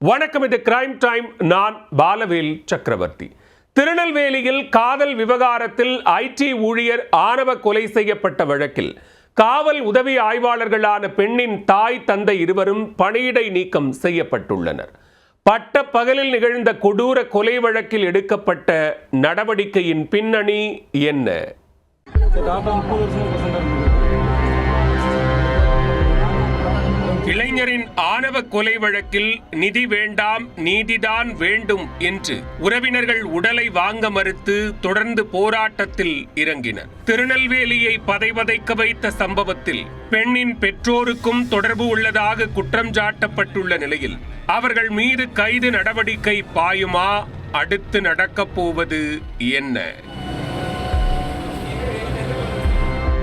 வணக்கம் இது crime time நான் பாலவேல் சக்கரவர்த்தி. திருநெல்வேலியில் காதல் விவகாரத்தில் ஐடி ஊழியர் ஆணவ கொலை செய்யப்பட்ட வழக்கில் காவல் உதவி ஆய்வாளர்களான பெண்ணின் தாய் தந்தை இருவரும் பணியிடை நீக்கம் செய்யப்பட்டுள்ளனர். பட்ட பகலில் நிகழ்ந்த கொடூர கொலை வழக்கில் எடுக்கப்பட்ட நடவடிக்கையின் பின்னணி என்ன? இளைஞரின் ஆணவ கொலை வழக்கில் நிதி வேண்டாம் நீதிதான் வேண்டும் என்று உறவினர்கள் உடலை வாங்க மறுத்து தொடர்ந்து போராட்டத்தில் இறங்கினர். திருநெல்வேலியை பதைவதைக்க வைத்த சம்பவத்தில் பெண்ணின் பெற்றோருக்கும் தொடர்பு உள்ளதாக குற்றம் சாட்டப்பட்டுள்ள நிலையில் அவர்கள் மீது கைது நடவடிக்கை பாயுமா? அடுத்து நடக்கப் போவது என்ன?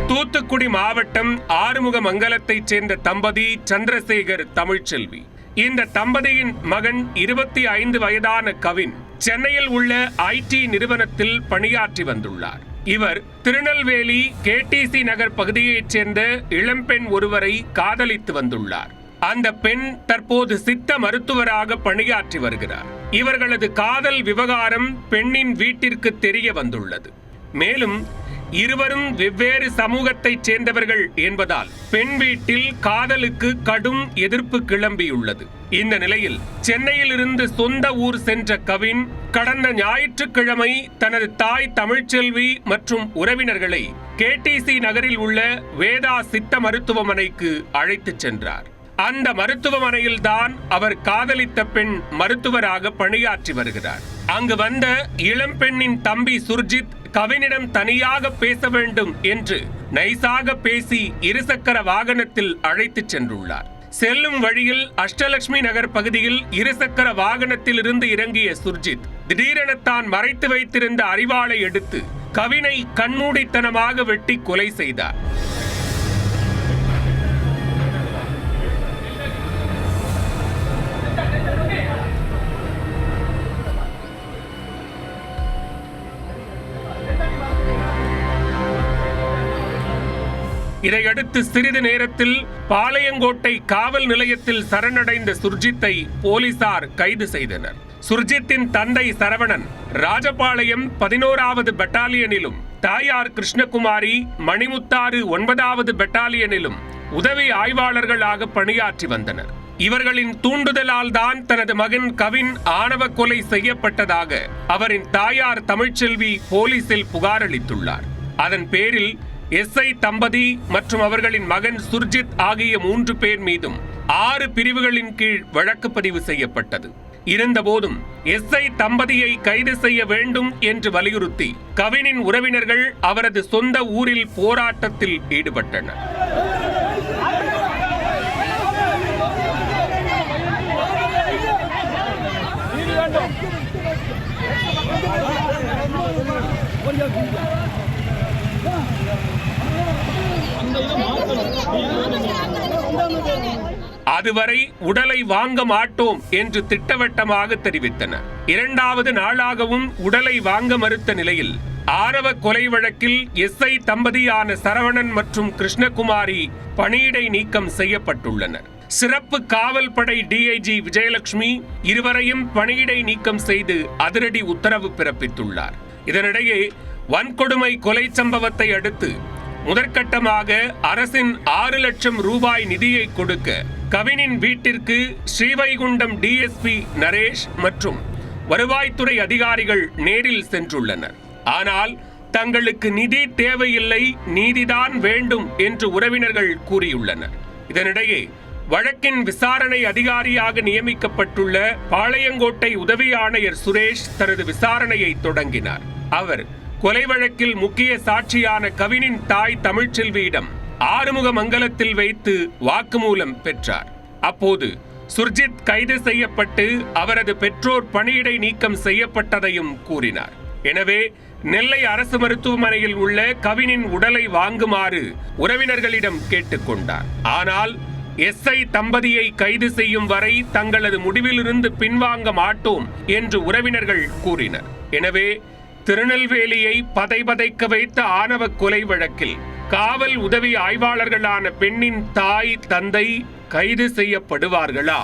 தூத்துக்குடி மாவட்டம் ஆறுமுக மங்கலத்தைச் சேர்ந்த தம்பதி சந்திரசேகர் தமிழ்ச்செல்வி. இந்த தம்பதியின் மகன் இருபத்தி ஐந்து வயதான கவின் சென்னையில் உள்ள ஐடி நிறுவனத்தில் பணியாற்றி வந்துள்ளார். இவர் திருநெல்வேலி கேடிசி நகர் பகுதியைச் சேர்ந்த இளம்பெண் ஒருவரை காதலித்து வந்துள்ளார். அந்த பெண் தற்போது சித்த மருத்துவராக பணியாற்றி வருகிறார். இவர்களது காதல் விவகாரம் பெண்ணின் வீட்டிற்கு தெரிய வந்துள்ளது. மேலும் இருவரும் வெவ்வேறு சமூகத்தைச் சேர்ந்தவர்கள் என்பதால் பெண் வீட்டில் காதலுக்கு கடும் எதிர்ப்பு கிளம்பியுள்ளது. இந்த நிலையில் சென்னையில் இருந்து சொந்த ஊர் சென்ற கவின் கடந்த ஞாயிற்றுக்கிழமை தனது தாய் தமிழ்ச்செல்வி மற்றும் உறவினர்களை கேடிசி நகரில் உள்ள வேதா சித்த மருத்துவமனைக்கு அழைத்துச் சென்றார். அந்த மருத்துவமனையில் தான் அவர் காதலித்த பெண் மருத்துவராக பணியாற்றி வருகிறார். அங்கு வந்த இளம்பெண்ணின் தம்பி சுர்ஜித் கவினிடம் தனியாக பேச வேண்டும் என்று நைசாக பேசி இருசக்கர வாகனத்தில் அழைத்துச் சென்றுள்ளார். செல்லும் வழியில் அஷ்டலட்சுமி நகர் பகுதியில் இருசக்கர வாகனத்தில் இருந்து இறங்கிய சுர்ஜித் திடீரென தான் மறைத்து வைத்திருந்த அறிவாளை எடுத்து கவினை கண்மூடித்தனமாக வெட்டி கொலை செய்தார். இதையடுத்து சிறிது நேரத்தில் பாளையங்கோட்டை காவல் நிலையத்தில் சரணடைந்த சுர்ஜித்தை போலீசார் கைது செய்தனர். சுர்ஜித்தின் தந்தை சரவணன் ராஜபாளையம் பதினோராவது பெட்டாலியனிலும் தாயார் கிருஷ்ணகுமாரி மணிமுத்தாறு ஒன்பதாவது பெட்டாலியனிலும் உதவி ஆய்வாளர்களாக பணியாற்றி வந்தனர். இவர்களின் தூண்டுதலால் தான் தனது மகன் கவின் ஆணவ கொலை செய்யப்பட்டதாக அவரின் தாயார் தமிழ்ச்செல்வி போலீசில் புகாரளித்துள்ளார். அதன் பேரில் எஸ்ஐ தம்பதி மற்றும் அவர்களின் மகன் சுர்ஜித் ஆகிய மூன்று பேர் மீதும் ஆறு பிரிவுகளின் கீழ் வழக்கு பதிவு செய்யப்பட்டது. இருந்தபோதும் எஸ்ஐ தம்பதியை கைது செய்ய வேண்டும் என்று வலியுறுத்தி கவினின் உறவினர்கள் அவரது சொந்த ஊரில் போராட்டத்தில் ஈடுபட்டனர். அதுவரை உடலை வாங்க மாட்டோம் என்று திட்டவட்டமாக தெரிவித்தனர் இரண்டாவது நாளாகவும் உடலை வாங்க மறுத்த நிலையில் ஆரவ கொலை வழக்கில் எஸ்ஐ தம்பதியான சரவணன் மற்றும் கிருஷ்ணகுமாரி பணியிடை நீக்கம் செய்யப்பட்டுள்ளனர். சிறப்பு காவல் படை டிஐஜி விஜயலட்சுமி இருவரையும் பணியிடை நீக்கம் செய்து அதிரடி உத்தரவு பிறப்பித்துள்ளார். இதனிடையே வன்கொடுமை கொலை சம்பவத்தை அடுத்து முதற்கட்டமாக அரசின் ஆறு லட்சம் ரூபாய் நிதியை கொடுக்க கவினின் வீட்டிற்கு ஸ்ரீவைகுண்டம் டிஎஸ்பி நரேஷ் மற்றும் வருவாய்த்துறை அதிகாரிகள் நேரில் சென்றுள்ளனர். ஆனால் தங்களுக்கு நிதி தேவையில்லை நீதிதான் வேண்டும் என்று உறவினர்கள் கூறியுள்ளனர். இதனிடையே வழக்கின் விசாரணை அதிகாரியாக நியமிக்கப்பட்டுள்ள பாளையங்கோட்டை உதவி ஆணையர் சுரேஷ் தனது விசாரணையை தொடங்கினார். அவர் கொலை வழக்கில் முக்கிய சாட்சியான கவினின் தாய் தமிழ்ச்செல்வியிடம் ஆறுமுக மங்கலத்தில் வைத்து வாக்குமூலம் பெற்றார். அப்போது சுர்ஜித் கைது செய்யப்பட்டு அவரது பெற்றோர் பணியிடை நீக்கம் செய்யப்பட்டதையும் கூறினார். எனவே நெல்லை அரசு மருத்துவமனையில் உள்ள கவினின் உடலை வாங்குமாறு உறவினர்களிடம் கேட்டுக்கொண்டார் ஆனால் எஸ்ஐ தம்பதியை கைது செய்யும் வரை தங்களது முடிவிலிருந்து பின்வாங்க மாட்டோம் என்று உறவினர்கள் கூறினர். எனவே திருநெல்வேலியை பதைபதைக்க வைத்த ஆணவ கொலை வழக்கில் காவல் உதவி ஆய்வாளர்களான பெண்ணின் தாய் தந்தை கைது செய்யப்படுவார்களா?